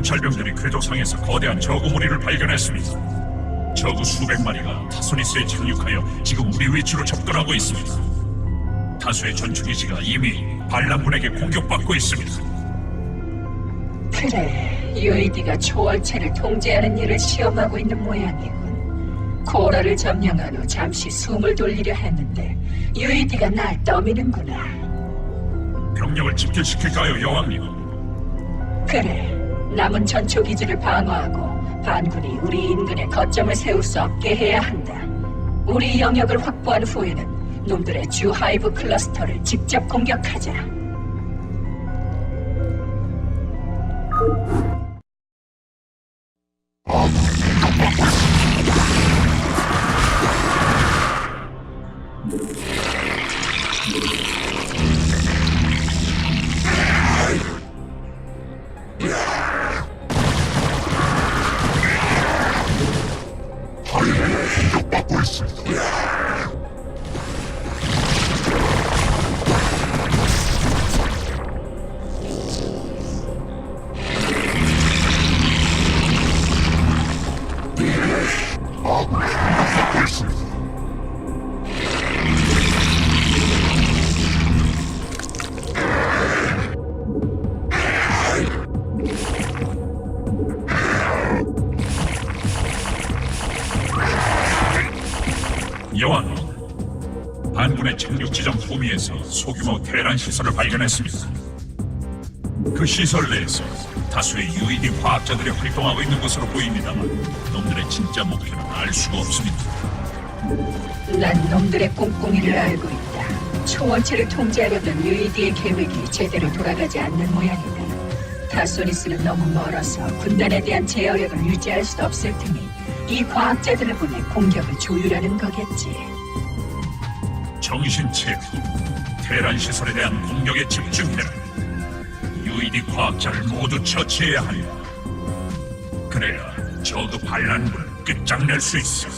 정찰병들이 궤도상에서 거대한 저구 무리를 발견했습니다. 저구 수백 마리가 타소니스에 착륙하여 지금 우리 위치로 접근하고 있습니다. 다수의 전투기지가 이미 반란군에게 공격받고 있습니다. 그래, UAD가 초월체를 통제하는 일을 시험하고 있는 모양이군. 코라를 점령한 후 잠시 숨을 돌리려 했는데 UAD가 날 떠미는구나. 병력을 집결시킬까요, 여왕님? 그래, 남은 전초 기지를 방어하고 반군이 우리 인근에 거점을 세울 수 없게 해야 한다. 우리 영역을 확보한 후에는 놈들의 주 하이브 클러스터를 직접 공격하자. 여왕, 반군의 착륙 지점 호미에서 소규모 테란 시설을 발견했습니다. 그 시설 내에서 다수의 UED 과학자들이 활동하고 있는 것으로 보입니다만 놈들의 진짜 목표는 알 수가 없습니다. 난 놈들의 꼼꼼이를 알고 있다. 초원체를 통제하려던 UAD의 계획이 제대로 돌아가지 않는 모양이다. 타소니스는 너무 멀어서 군단에 대한 제어력을 유지할 수 없을 테니 이 과학자들을 보내 공격을 조율하는 거겠지. 정신 체크, 테란 시설에 대한 공격에 집중해라. UED 과학자를 모두 처치해야 한다. 그래야 저그 반란군을 끝장낼 수 있어.